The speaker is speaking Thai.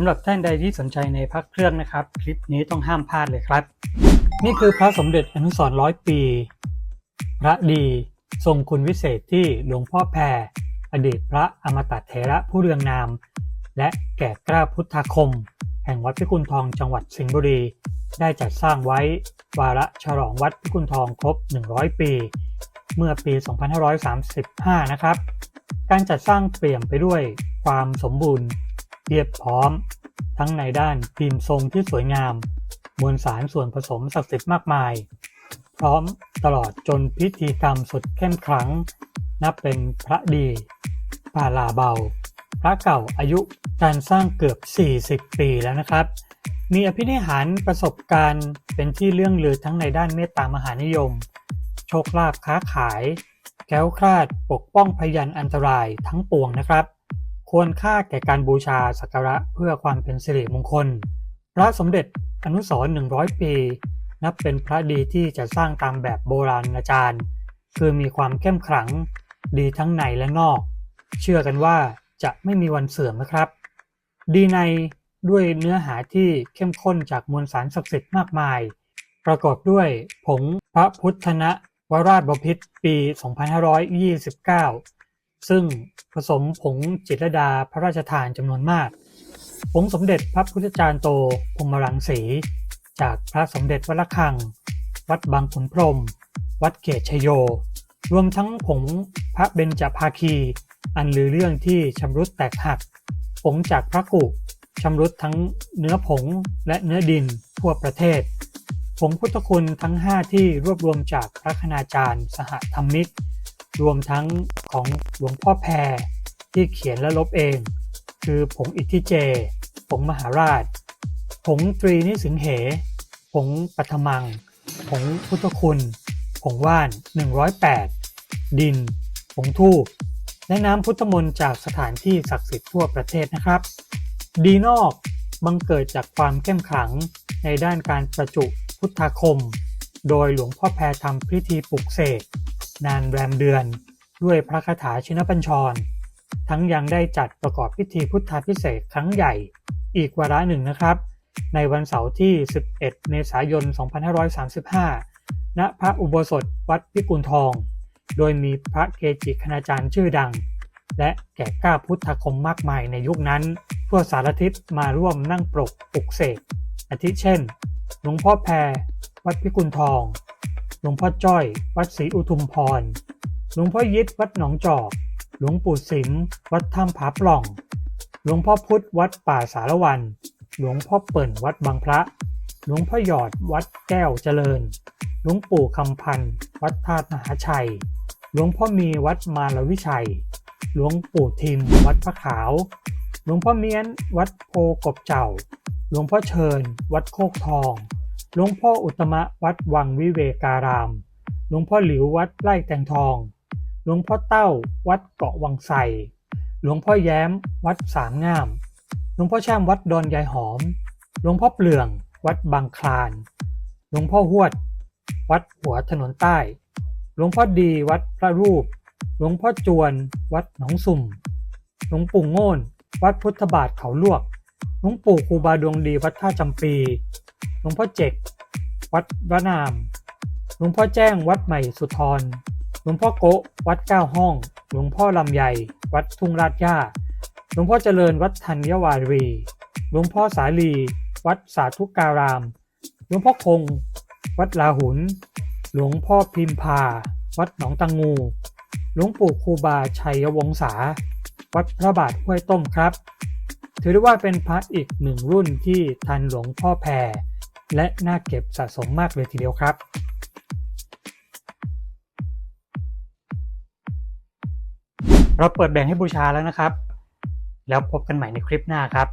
สำหรับท่านใดที่สนใจในพระเครื่องนะครับ คลิปนี้ต้องห้ามพลาดเลยครับ นี่คือพระสมเด็จอนุสร์ร้อยปี พระดี ทรงคุณวิเศษที่หลวงพ่อแพรอดีตพระอมตะเถระผู้เรืองนาม และแก่กล้าพุทธาคม แห่งวัดพิกุลทองจังหวัดสิงห์บุรี ได้จัดสร้างไว้ วาระฉลองวัดพิกุลทองครบ 100 ปี เมื่อปี 2535 นะครับ การจัดสร้างเปลี่ยมไปด้วยความสมบูรณ์ เรียบพร้อม ทั้งในด้านพิมพ์ทรงที่สวยงาม มวลสารส่วนผสมศักดิ์สิทธิ์มากมาย พร้อมตลอดจนพิธีกรรมสุดเข้มขลัง นับเป็นพระดีปาลาเบา พระเก่าอายุการสร้างเกือบ 40 ปีแล้วนะครับ มีอภินิหารประสบการณ์เป็นที่เรื่องลือทั้งในด้านเมตตามหานิยม โชคลาภค้าขายแคล้วคลาดปกป้องพยันอันตรายทั้งปวงนะครับ ควรค่าแก่การบูชาสักการะเพื่อความเป็นสิริมงคล พระสมเด็จอนุสรณ์100 ปี นับเป็นพระดีที่จะสร้างตามแบบโบราณอาจารย์ คือมีความเข้มขลัง ดีทั้งในและนอก เชื่อกันว่าจะไม่มีวันเสื่อมนะครับ ดีในด้วยเนื้อหาที่เข้มข้นจากมวลสารศักดิ์สิทธิ์มากมาย ประกอบด้วยผงพระพุทธนะวราชบพิตรปี 2529 ซึ่งผสมผงจิตรดาพระราชทานจำนวนมาก ผงสมเด็จพระพุทธจารย์โตพรมรังสี จากพระสมเด็จวัดระฆัง วัดบางขุนพรม วัดเกตชโย รวมทั้งผงพระเบญจภาคี อันลือเรื่องที่ชำรุดแตกหัก ผงจากพระกุชำรุดทั้งเนื้อผงและเนื้อดินทั่วประเทศ ผงพุทธคุณทั้ง 5 ที่รวบรวมจากพระคณาจารย์สหธรรมิก รวมทั้งของหลวงพ่อแพรที่เขียนและลบเอง คือผงอิทธิเจ ผงมหาราช ผงตรีนิสิงเห ผงปัทมัง ผงพุทธคุณผงว่าน 108 ดิน ผงทูบและน้ำพุทธมนต์จากสถานที่ศักดิ์สิทธิ์ทั่วประเทศนะครับ ดีนอกบังเกิดจากความเข้มขลังในด้านการประจุพุทธาคม โดยหลวงพ่อแพรทำพิธีปลุกเสก นานแรมเดือน ด้วยพระคาถาชินปัญชร ทั้งยังได้จัดประกอบพิธีพุทธาพิเศษครั้งใหญ่อีกวาระหนึ่งนะครับ ในวันเสาร์ที่ 11 เมษายน 2535 ณ พระอุโบสถวัดพิกุลทอง โดยมีพระเกจิคณาจารย์ชื่อดัง และแก่กล้าพุทธคมมากมายในยุคนั้น ทั่วสารทิศมาร่วมนั่งปรกปลุกเสกอาทิเช่น หลวงพ่อแพร วัดพิกุลทอง หลวงพ่อจ้อย วัดศรีอุทุมพร หลวงพ่อยิดวัดหนองจอก หลวงปู่สิมวัดถ้ำผาปล่อง หลวงพ่อพุธวัดป่าสารวัน หลวงพ่อเปิ่นวัดบางพระ หลวงพ่อหยอดวัดแก้วเจริญ หลวงปู่คำพันธ์วัดธาตุมหาชัย หลวงพ่อมีวัดมารวิชัย หลวงปู่ทิมวัดพระขาว หลวงพ่อเมียนวัดโพกบเจ้า หลวงพ่อเชิญ วัดโคกทอง หลวงพ่ออุตมะวัดวังวิเวการาม หลวงพ่อหลิววัดไร่แตงทอง หลวงพ่อเต้า วัดเกาะวังไสหลวงพ่อแย้ม วัดสามงาม หลวงพ่อแช่มวัดดอนยายหอม หลวงพ่อเปลือง วัดบางคลาน หลวงพ่อหวด วัดหัวถนนใต้ หลวงพ่อดีวัดพระรูป หลวงพ่อจวน วัดหนองสุ่ม หลวงปู่โง่น วัดพุทธบาทเขาลวก หลวงปู่ครูบาดวงดีวัดท่าจำปี หลวงพ่อเจก วัดวะนาม หลวงพ่อแจ้งวัดใหม่สุทรหลวงพ่อโกะวัดเก้าห้อง หลวงพ่อลำใหญ่ วัดทุ่งราชย่า หลวงพ่อเจริญวัดธัญวารี หลวงพ่อสาลี วัดสาธุการาม หลวงพ่อคง วัดลาหุน หลวงพ่อพิมพา วัดหนองตังงู หลวงปู่ครูบาชัยวงศา วัดพระบาทห้วยต้มครับ ถือได้ว่าเป็นพระอีกหนึ่งรุ่นที่ทันหลวงพ่อแพร และน่าเก็บสะสมมากเลยทีเดียวครับเราเปิดแบ่งให้บูชาแล้วนะครับ แล้วพบกันใหม่ในคลิปหน้าครับ